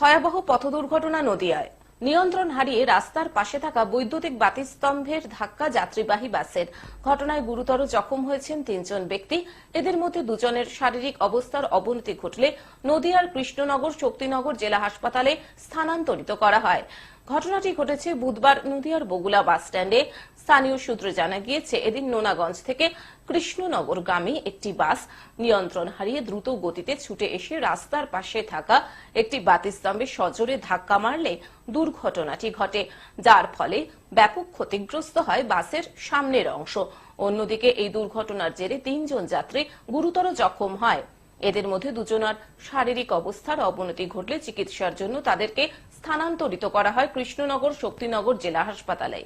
ভয়াবহ পথ দুর্ঘটনা নদিয়ায়। নিয়ন্ত্রণ হারিয়ে রাস্তার পাশে থাকা বৈদ্যুতিক বাতিস্তম্ভের ধাক্কা যাত্রীবাহী বাসের ঘটনায় গুরুতর জখম হয়েছেন তিনজন ব্যক্তি। এদের মধ্যে দুজনের শারীরিক অবস্থার অবনতি ঘটলে নদিয়ার কৃষ্ণনগর, শক্তিনগর জেলা হাসপাতালে স্থানান্তরিত করা হয়। ঘটনাটি ঘটেছে বুধবার নদিয়ার বগুলা বাস স্ট্যান্ডে। স্থানীয় সূত্রে জানা গিয়েছে, এদিন নোনাগঞ্জ থেকে কৃষ্ণনগরগামী একটি বাস নিয়ন্ত্রণ হারিয়ে দ্রুত গতিতে ছুটে এসে রাস্তার পাশে থাকা একটি বাতিস্তম্ভে সজোরে ধাক্কা মারলে দুর্ঘটনাটি ঘটে, যার ফলে ব্যাপক ক্ষতিগ্রস্ত হয় বাসের সামনের অংশ। অন্যদিকে এই দুর্ঘটনার জেরে তিনজন যাত্রী গুরুতর জখম হয়। এদের মধ্যে দুজনার শারীরিক অবস্থার অবনতি ঘটলে চিকিৎসার জন্য তাদেরকে স্থানান্তরিত করা হয় কৃষ্ণনগর, শক্তিনগর জেলা হাসপাতালে।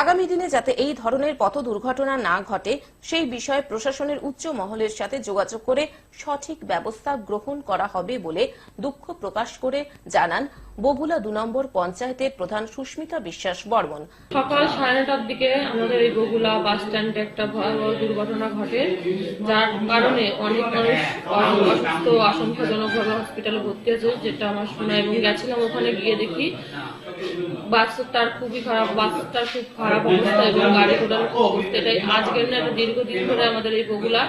আগামী দিনে যাতে এই ধরনের পথ দুর্ঘটনা না ঘটে, সেই বিষয়ে প্রশাসনের উচ্চ মহলের সাথে যোগাযোগ করে সঠিক ব্যবস্থা গ্রহণ করা হবে বলে দুঃখ প্রকাশ করে জানান বগুলা দু নম্বর পঞ্চায়েতের প্রধান সুস্মিতা বিশ্বাস বর্মন। সকাল সাড়ে নটার দিকে আমাদের এই বগুলা বাস স্ট্যান্ডে একটা ভয়াবহ দুর্ঘটনা ঘটে, যার কারণে অনেক মানুষ অসুস্থ আশঙ্কাজনকভাবে হসপিটালে ভর্তি আছে যেটা আমার শোনা এবং গেছিলাম ওখানে গিয়ে দেখি। বাসটার খুবই খারাপ বাসটার খুব খারাপ। অবস্থা এবং গাড়ি ঘোড়ার অবস্থা এটাই আজকের না একটা দীর্ঘদিন ধরে আমাদের এই বগুলা,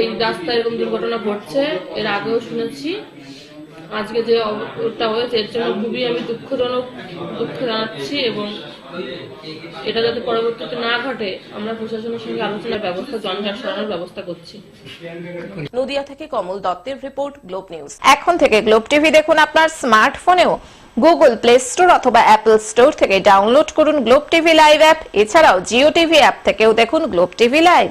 এই রাস্তায় এরকম দুর্ঘটনা ঘটছে, এর আগেও শুনেছি। আজকে যে অবস্থা হয়েছে, এর জন্য খুবই আমি দুঃখজনক দুঃখ জানাচ্ছি এবং এটা যাতে পরবর্তীতে না ঘটে, আমরা প্রশাসনের সঙ্গে আলোচনার ব্যবস্থা জনজাট সরানোর ব্যবস্থা করছি। নদিয়া থেকে কমল দত্তের রিপোর্ট, গ্লোব নিউজ। এখন থেকে গ্লোব টিভি দেখুন আপনার স্মার্টফোনেও। গুগল প্লে স্টোর অথবা অ্যাপল স্টোর থেকে ডাউনলোড করুন গ্লোব টিভি লাইভ অ্যাপ। এছাড়াও জিও টিভি অ্যাপ থেকেও দেখুন গ্লোব টিভি লাইভ।